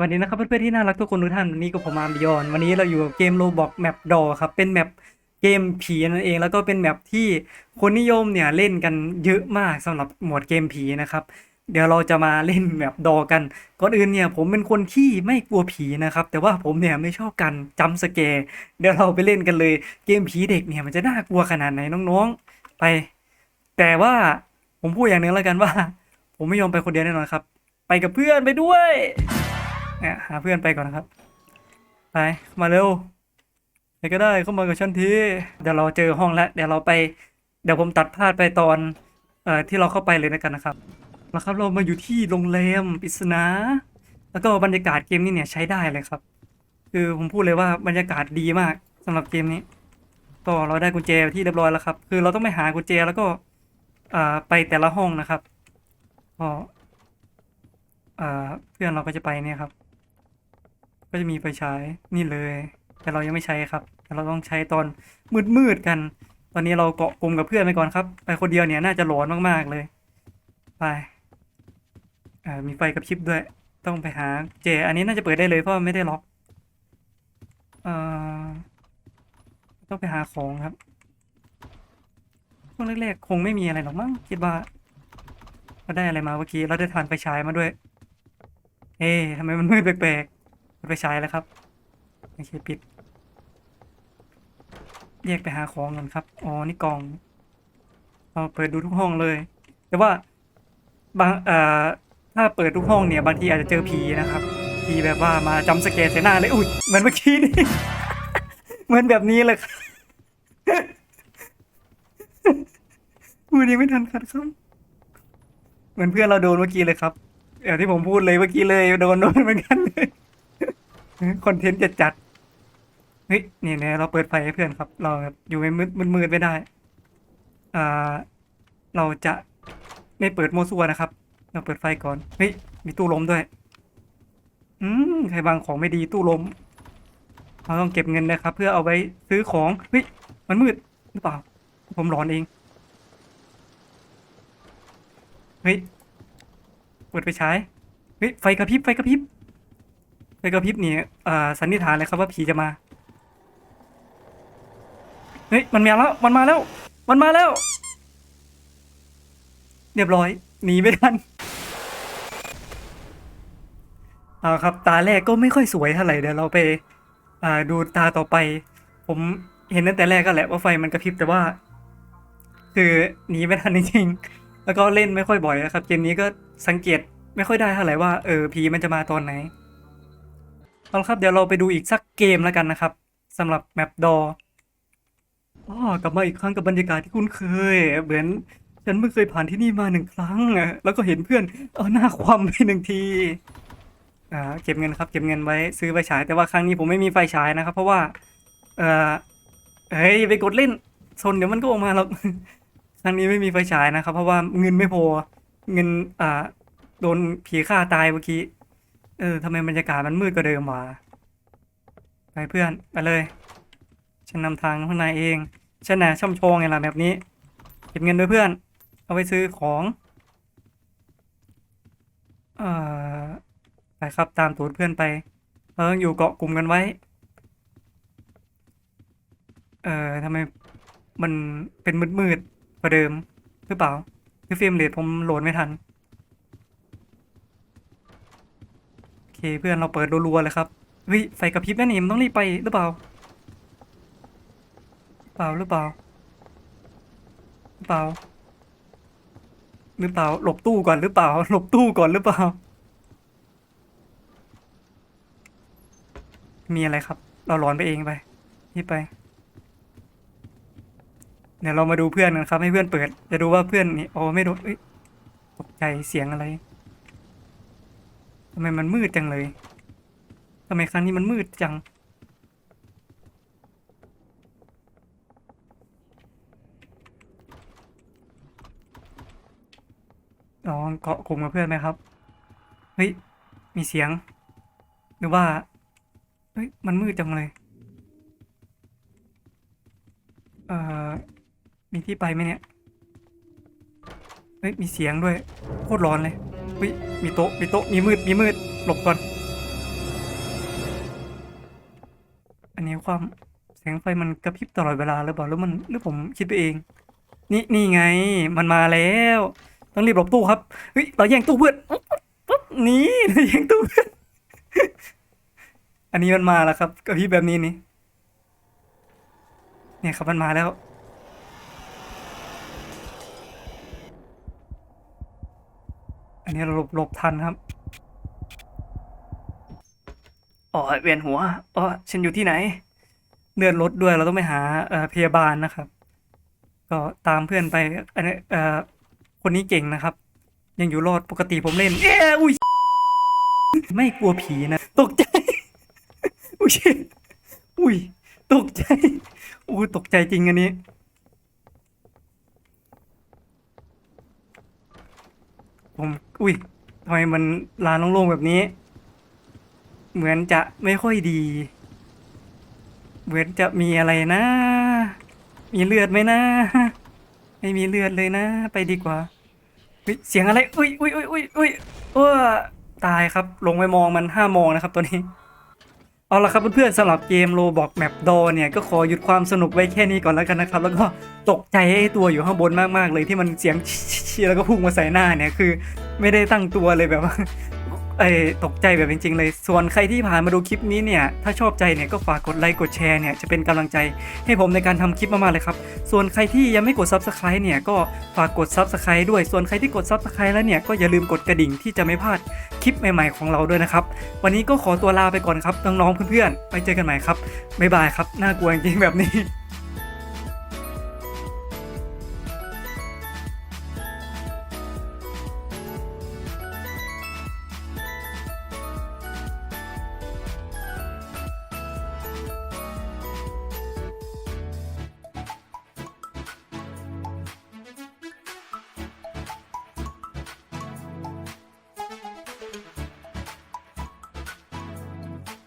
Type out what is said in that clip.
สวัสดีนะครับเพื่อนๆที่น่ารักทุกคนทุกท่านวันนี้ก็ผมอาร์มบิยอนวันนี้เราอยู่กับเกมโ o บอกแมปดอครับเป็นแมปเกมผีนั่นเองแล้วก็เป็นแมปที่คนนิยมเนี่ยเล่นกันเยอะมากสำหรับหมวดเกมผีนะครับ เดี๋ยวเราจะมาเล่นแมปดอกันก่อนอื่นเนี่ยผมเป็นคนที่ไม่กลัวผีนะครับ แต่ว่าผมเนี่ยไม่ชอบกันจัมป์สแกร์เดี๋ยวเราไปเล่นกันเลยเกมผีเด็กเนี่ยมันจะน่ากลัวขนาดไหนน้องๆ ไป แต่ว่าผมพูดอย่างนึงแล้วกันว่า ผมไม่ยอมไปคนเดียวแน่นอนครับ ไปกับเพื่อนไปด้วย เนี่ยหาเพื่อนไปก่อนนะครับ ไปมาเร็วใครก็ได้เข้ามากับฉันทีเดี๋ยวเราเจอห้องแล้วเดี๋ยวเราไป เดี๋ยวผมตัดพลาดไปตอนเอ่อที่เราเข้าไปเลยนะกันนะครับแล้วครับเรามาอยู่ที่โรงแรมปริศนา แล้วก็บรรยากาศเกมนี้เนี่ยใช้ได้เลยครับ คือผมพูดเลยว่าบรรยากาศดีมากสำหรับเกมนี้ ก็เราได้กุญแจที่เรียบร้อยแล้วครับ คือเราต้องไปหากุญแจแล้วก็อ่าไปแต่ละห้องนะครับก็อ่าเพื่อนเราก็จะไปเนี่ยครับ ก็จะมีไฟฉายนี่เลย แต่เรายังไม่ใช้ครับ แต่เราต้องใช้ตอนมืดๆกัน ตอนนี้เราเกาะกลุ่มกับเพื่อนไปก่อนครับ ไปคนเดียวเนี่ยน่าจะหลอนมากๆเลย ไปอ่ามีไฟกับชิปด้วย ต้องไปหาเจ อันนี้น่าจะเปิดได้เลยเพราะไม่ได้ล็อกเอ่อต้องไปหาของครับช่วงแรกๆคงไม่มีอะไรหรอกมั้งคิดว่าเราได้อะไรมาเมื่อกี้เราได้ทานไฟฉายมาด้วย เอ๊ะทำไมมันมืดแปลกๆ เปิดไฟฉายแล้วครับโอเคปิดแยกไปหาของก่อนครับ อ๋อ นี่กล่องเราเปิดดูทุกห้องเลย แต่ว่าบางเอ่อถ้าเปิดทุกห้องเนี่ย บางทีอาจจะเจอผีนะครับ ผีแบบว่ามาจำสแกนใส่หน้าเลย อุ้ย เหมือนเมื่อกี้นี่ เหมือนแบบนี้เลยครับพูดยังไม่ทันขัดคำเหมือนเพื่อนเราโดนเมื่อกี้เลยครับอย่างที่ผมพูดเลยเมื่อกี้เลย โดนโดนเหมือนกันเลย คอนเทนต์จะจัดเฮ้ยนี่เนี่ยเราเปิดไฟให้เพื่อนครับ เราอยู่ไม่มืดมืดไม่ได้ อ่า เราจะไม่เปิดโมซัวนะครับ เราเปิดไฟก่อน เฮ้ย มีตู้ล้มด้วย อืม ใครวางของไม่ดีตู้ล้มเราต้องเก็บเงินนะครับ เพื่อเอาไว้ซื้อของ เฮ้ย มันมืดหรือเปล่า ผมหลอนเอง เฮ้ย เปิดไฟฉายเฮ้ย ไฟกระพริบ ไฟกระพริบ ไฟกระพริบนี่ยอ่าสันนิษฐานเลยครับว่าผีจะมาเฮ้ยมันมาแล้วมันมาแล้ว มันมาแล้ว เรียบร้อยหนีไม่ทันเอาครับ ตาแรกก็ไม่ค่อยสวยเท่าไหร่เดี๋ยวเราไปอ่าดูตาต่อไป ผมเห็นตั้งแต่แรกก็แหละว่าไฟมันกระพริบแต่ว่า คือหนีไม่ทันจริงๆแล้วก็เล่นไม่ค่อยบ่อยนะครับ เกมนี้ก็สังเกตไม่ค่อยได้เท่าไหร่ว่าเออผีมันจะมาตอนไหน เอาละครับเดี๋ยวเราไปดูอีกสักเกมแล้วกันนะครับสำหรับแมปดออ๋อกลับมาอีกครั้งกับบรรยากาศที่คุ้นเคย เหมือนฉันเพิ่งเคยผ่านที่นี่มาหนึ่งครั้งอะแล้วก็เห็นเพื่อนเอาหน้าคว่ำไปหนึ่งทีอ่าเก็บเงินครับเก็บเงินไว้ซื้อไฟฉายแต่ว่าครั้งนี้ผมไม่มีไฟฉายนะครับ เพราะว่าเออเฮ้ยไปกดเล่นซนเดี๋ยวมันก็ออกมาหรอกครั้งนี้ไม่มีไฟฉายนะครับ เพราะว่าเงินไม่พอเงินอ่าโดนผีฆ่าตายเมื่อกี้ เออทำไมบรรยากาศมันมืดกว่าเดิมวะไปเพื่อนไปเลยฉันนำทางข้างในเองฉันน่ะช่ำชองไงล่ะแบบนี้เก็บเงินด้วยเพื่อน เอาไปซื้อของเอ่อไปครับตามตูดเพื่อนไปเราต้องอยู่เกาะกลุ่มกันไว้ เอ่อทำไมมันเป็นมืดๆกว่าเดิมหรือเปล่าคือเฟรมเรทผมโหลดไม่ทัน โอ เคเพื่อนเราเปิดรัวๆเลยครับเฮ้ยไฟกระพริบนั่นนี่มันต้องรีบไปหรือเปล่า เปล่าหรือเปล่า เปล่า หรือเปล่า หลบตู้ก่อนหรือเปล่า หลบตู้ก่อนหรือเปล่า มีอะไรครับ เราหลอนไปเองไปนี่ไป เดี๋ยวเรามาดูเพื่อนกันครับ ให้เพื่อนเปิด จะดูว่าเพื่อนนี่โอ้ไม่โดนเอ้ยตกใจเสียงอะไรำไมมันมืดจังเลยทำไมครั้งนี้มันมืดจัง ลองเกาะกลุ่มกับเพื่อนไหมครับ เฮ้ย มีเสียง หรือว่า เฮ้ย มันมืดจังเลย เอ่อ มีที่ไปไหมเนี่ย เฮ้ย มีเสียงด้วย โคตรร้อนเลย เฮ้ยมีโต๊ะมีโต๊ะมีมืดมีมืดหลบก่อน อันนี้ความแสงไฟมันกระพริบตลอดเวลาหรือเปล่าแล้วมันหรือผมคิดไปเอง นี่นี่ไงมันมาแล้ว ต้องรีบหลบตู้ครับเฮ้ยเราแย่งตู้เพื่อนนี่เราแย่งตู้เพื่อนอันนี้มันมาแล้วครับกระพริบแบบนี้นี่เนี่ยครับมันมาแล้ว อันนี้เราหลบหลบทันครับอ๋อเวียนหัวอ๋อฉันอยู่ที่ไหนเลื่อนรถด้วยเราต้องไปหาเอ่อพยาบาลนะครับ ก็ตามเพื่อนไปอันนี้เอ่อคนนี้เก่งนะครับ ยังอยู่รอดปกติผมเล่น เอ้อุ้ยไม่กลัวผีนะ ตกใจ อุ้ยอุ้ยตกใจ อุ้ยตกใจจริงอันนี้ ผม อุ้ยทำไมมันลานโล่งๆแบบนี้ เหมือนจะไม่ค่อยดี เหมือนจะมีอะไรนะ มีเลือดไหมนะ ไม่มีเลือดเลยนะ ไปดีกว่าเสียงอะไร อุ้ยอุ้ยอุ้ยอุ้ยอุ้ยเออตายครับ ลงไปมองมันห้ามองนะครับตัวนี้ เอาละครับเพื่อนๆสำหรับเกมโลบอกแมปดอเนี่ยก็ขอหยุดความสนุกไว้แค่นี้ก่อนแล้วกันนะครับ แล้วก็ตกใจไอ้ตัวอยู่ข้างบนมากๆเลยที่มันเสียงชี้แล้วก็พุ่งมาใส่หน้าเนี่ยคือ ไม่ได้ตั้งตัวเลยแบบว่า เอ้ตกใจแบบจริง ๆ เลย ส่วนใครที่ผ่านมาดูคลิปนี้เนี่ย ถ้าชอบใจเนี่ยก็ฝากกดไลค์กดแชร์เนี่ยจะเป็นกำลังใจให้ผมในการทำคลิปมากๆเลยครับ ส่วนใครที่ยังไม่กด Subscribe เนี่ยก็ฝากกด Subscribe ด้วย ส่วนใครที่กด Subscribe แล้วเนี่ยก็อย่าลืมกดกระดิ่งที่จะไม่พลาดคลิปใหม่ ๆ ของเราด้วยนะครับ วันนี้ก็ขอตัวลาไปก่อนครับน้องๆเพื่อนๆไปเจอกันใหม่ครับบ๊ายบายครับน่ากลัวจริงๆแบบนี้